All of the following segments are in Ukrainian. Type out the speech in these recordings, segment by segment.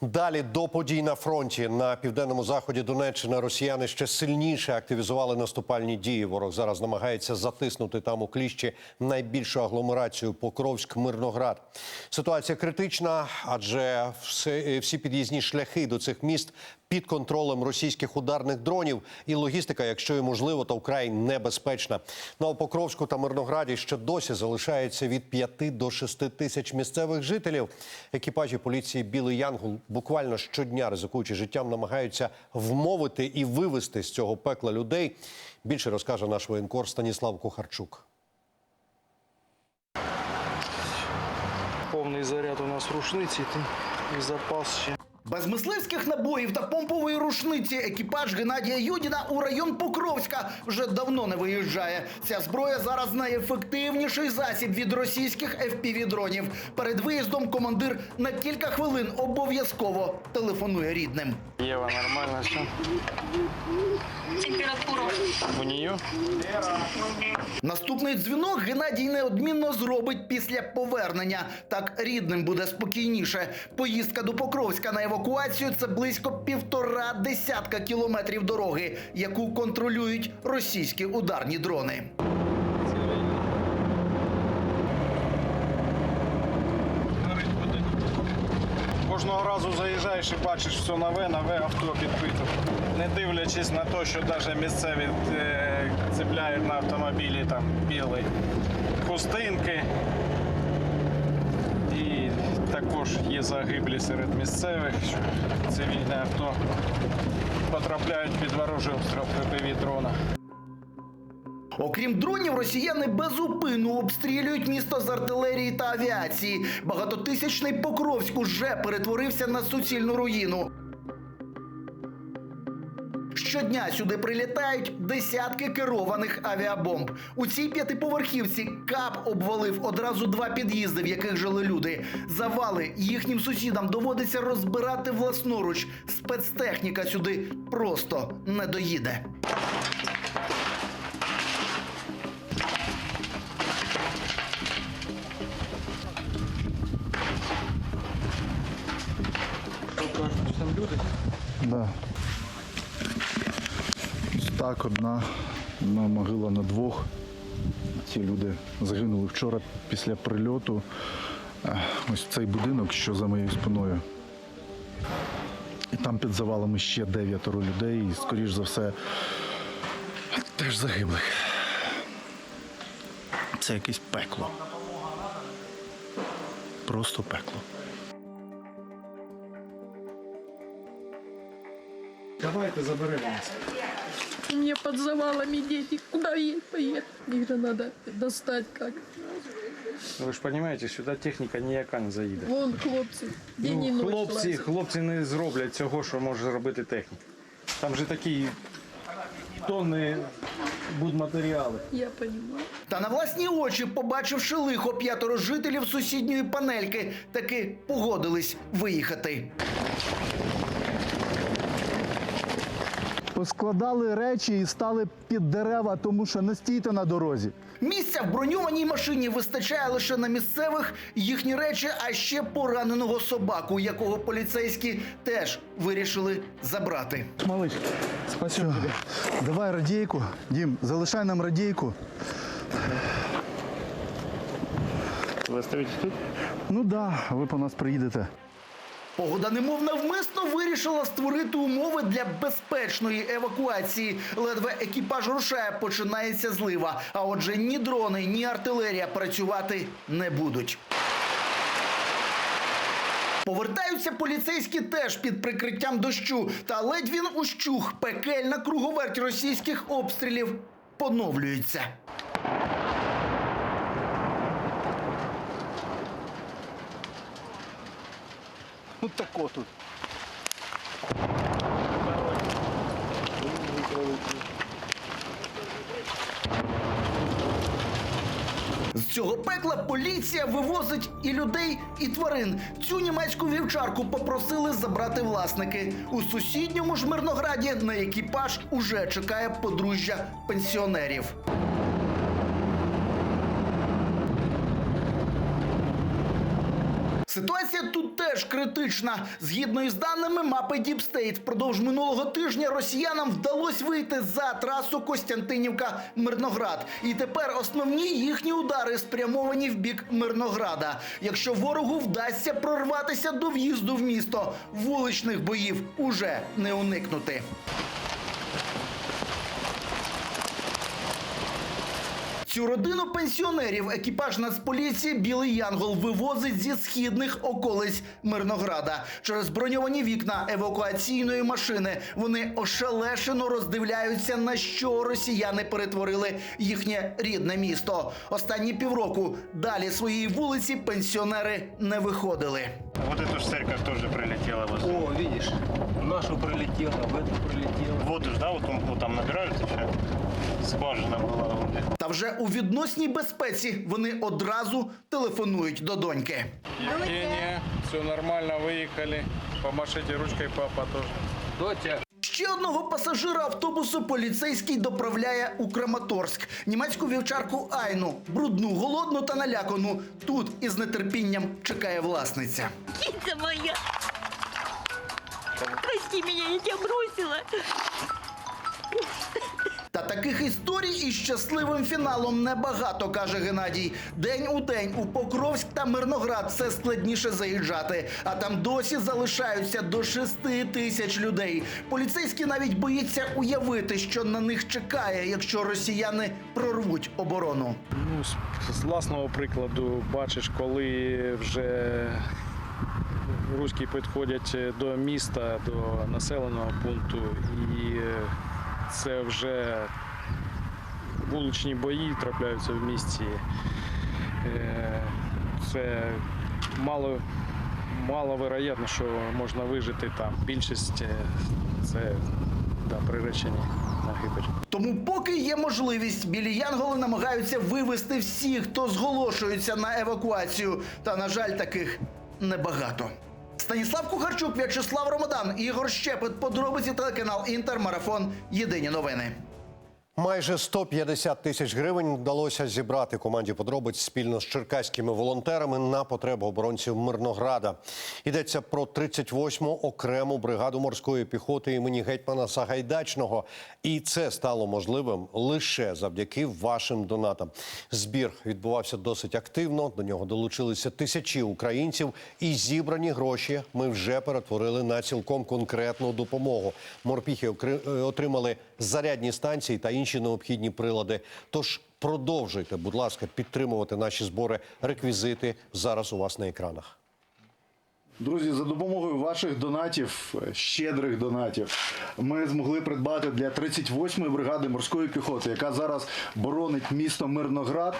Далі до подій на фронті на південному заході Донеччини росіяни ще сильніше активізували наступальні дії. Ворог зараз намагається затиснути там у кліщі найбільшу агломерацію Покровськ-Мирноград. Ситуація критична, адже все- всі під'їзні шляхи до цих міст під контролем російських ударних дронів і логістика, якщо і можливо, то вкрай небезпечна. На Покровську та Мирнограді ще досі залишається від 5 до 6 тисяч місцевих жителів. Екіпажі поліції Білий Янгол буквально щодня, ризикуючи життям, намагаються вмовити і вивести з цього пекла людей. Більше розкаже наш воєнкор Станіслав Кухарчук. Повний заряд у нас рушниці і запас ще. Без мисливських набоїв та помпової рушниці екіпаж Геннадія Юдіна у район Покровська вже давно не виїжджає. Ця зброя зараз найефективніший засіб від російських FPV-дронів. Перед виїздом командир на кілька хвилин обов'язково телефонує рідним. Єва, нормально все? температуру. У нее? Наступний дзвінок Геннадій неодмінно зробить після повернення. Так рідним буде спокійніше. Поїздка до Покровська на евакуацію це близько півтора десятка кілометрів дороги, яку контролюють російські ударні дрони. Кожного разу заїжджаєш і бачиш все нове, нове авто підбито. Не дивлячись на те, що навіть місцеві цепляють на автомобілі там білі хустинки. І також є загиблі серед місцевих, що цивільне авто потрапляють під ворожий обстріл ППВ дрона. Окрім дронів, росіяни безупину обстрілюють місто з артилерії та авіації. Багатотисячний Покровськ уже перетворився на суцільну руїну. Щодня сюди прилітають десятки керованих авіабомб. У цій п'ятиповерхівці КАП обвалив одразу два під'їзди, в яких жили люди. Завали їхнім сусідам доводиться розбирати власноруч. Спецтехніка сюди просто не доїде. Да. Так одна, одна могила на двох. Ці люди загинули вчора після прильоту. Ось цей будинок, що за моєю спиною. І там під завалами ще дев'ятеро людей, і, скоріш за все, теж загиблих. Це якесь пекло. Просто пекло. Давайте заберемо У под завалами дети. Куда ей поехать? Их же надо достать как. Ви ж розумієте, сюди техніка ніяка не заїде. Вон хлопцы. День Ну, ночь хлопці, лазят. хлопці не зроблять цього, що може зробити техніка. Там же такі тонни будматеріали. Я понимаю. Та на власні очі, побачивши лихо п'ятеро жителів сусідньої панельки, таки погодились виїхати. Поскладали речі і стали під дерева, тому що не стійте на дорозі. Місця в броньованій машині вистачає лише на місцевих їхні речі, а ще пораненого собаку, якого поліцейські теж вирішили забрати. Малыш, спасибо тебе. Давай радійку. Дім, залишай нам радійку. Ви стоїте тут? Ну да, ви по нас приїдете. Погода немов навмисно вирішила створити умови для безпечної евакуації. Ледве екіпаж рушає, починається злива. А отже, ні дрони, ні артилерія працювати не будуть. Повертаються поліцейські теж під прикриттям дощу. Та ледь він ущух. Пекельна круговерть російських обстрілів поновлюється. Ну так от тут. З цього пекла поліція вивозить і людей, і тварин. Цю німецьку вівчарку попросили забрати власники. У сусідньому ж Мирнограді на екіпаж уже чекає подружжя пенсіонерів. Ситуація тут теж критична. Згідно із даними мапи State, впродовж минулого тижня росіянам вдалося вийти за трасу Костянтинівка-Мирноград. І тепер основні їхні удари спрямовані в бік Мирнограда. Якщо ворогу вдасться прорватися до в'їзду в місто, вуличних боїв уже не уникнути. Цю родину пенсіонерів екіпаж Нацполіції Білий Янгол вивозить зі східних околиць Мирнограда. Через броньовані вікна евакуаційної машини вони ошелешено роздивляються, на що росіяни перетворили їхнє рідне місто. Останні півроку далі своєї вулиці пенсіонери не виходили. Вот эту ж церковь тоже прилетела. О, видишь, нашу прилетело, в эту прилетело. Воду ж, да, вот, он- вот там набираются все. Скважина была. вот. Та вже у відносній безпеці вони одразу телефонують до доньки. Евгения, все нормально, выехали. Помашите ручкой, папа тоже. Дотя, Ще одного пасажира автобусу поліцейський доправляє у Краматорськ. Німецьку вівчарку Айну, брудну, голодну та налякану. Тут із нетерпінням чекає власниця. Птица моя. Прости меня, я тебя бросила. Та таких історій із щасливим фіналом небагато, каже Геннадій. День у день у Покровськ та Мирноград все складніше заїжджати, а там досі залишаються до шести тисяч людей. Поліцейські навіть боїться уявити, що на них чекає, якщо росіяни прорвуть оборону. Ну, з, з власного прикладу, бачиш, коли вже руські підходять до міста, до населеного пункту, і е, це вже вуличні бої трапляються в місті. Е, Це мало, маловероятно, що можна вижити там. Більшість е, це да, приречені на гибель. Тому, поки є можливість, білі янголи намагаються вивести всіх, хто зголошується на евакуацію. Та, на жаль, таких небагато. Станіслав Кухарчук, В'ячеслав Ромадан, Ігор Щепет, подробиці телеканал Інтермарафон. Єдині новини. Майже 150 тисяч гривень вдалося зібрати команді подробиць спільно з черкаськими волонтерами на потреби оборонців Мирнограда. Йдеться про 38-му окрему бригаду морської піхоти імені гетьмана Сагайдачного. І це стало можливим лише завдяки вашим донатам. Збір відбувався досить активно. До нього долучилися тисячі українців, і зібрані гроші ми вже перетворили на цілком конкретну допомогу. Морпіхи е, отримали зарядні станції та інші необхідні прилади. Тож продовжуйте, будь ласка, підтримувати наші збори. Реквізити зараз у вас на екранах. Друзі, за допомогою ваших донатів, щедрих донатів, ми змогли придбати для 38-ї бригади морської піхоти, яка зараз боронить місто Мирноград.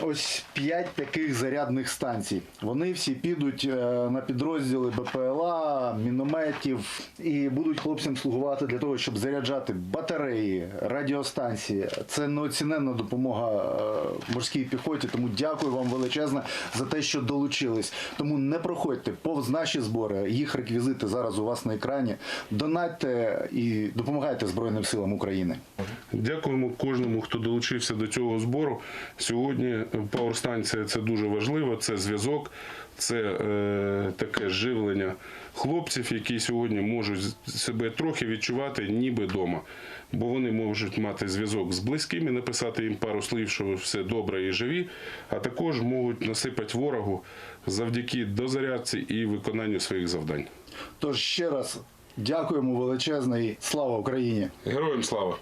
Ось 5 таких зарядних станцій. Вони всі підуть е, на підрозділи БПЛА, мінометів і будуть хлопцям слугувати для того, щоб заряджати батареї, радіостанції. Це неоціненна допомога е, морській піхоті. Тому дякую вам величезне за те, що долучились. Тому не проходьте повз наші збори. Їх реквізити зараз у вас на екрані. Донатьте і допомагайте Збройним силам України. Дякуємо кожному, хто долучився до цього збору. Сьогодні пауерстанція це дуже важливо. Це зв'язок, це е, таке живлення хлопців, які сьогодні можуть себе трохи відчувати, ніби вдома. Бо вони можуть мати зв'язок з близькими, написати їм пару слів, що все добре і живі, а також можуть насипати ворогу завдяки дозарядці і виконанню своїх завдань. Тож ще раз дякуємо величезне і слава Україні! Героям слава!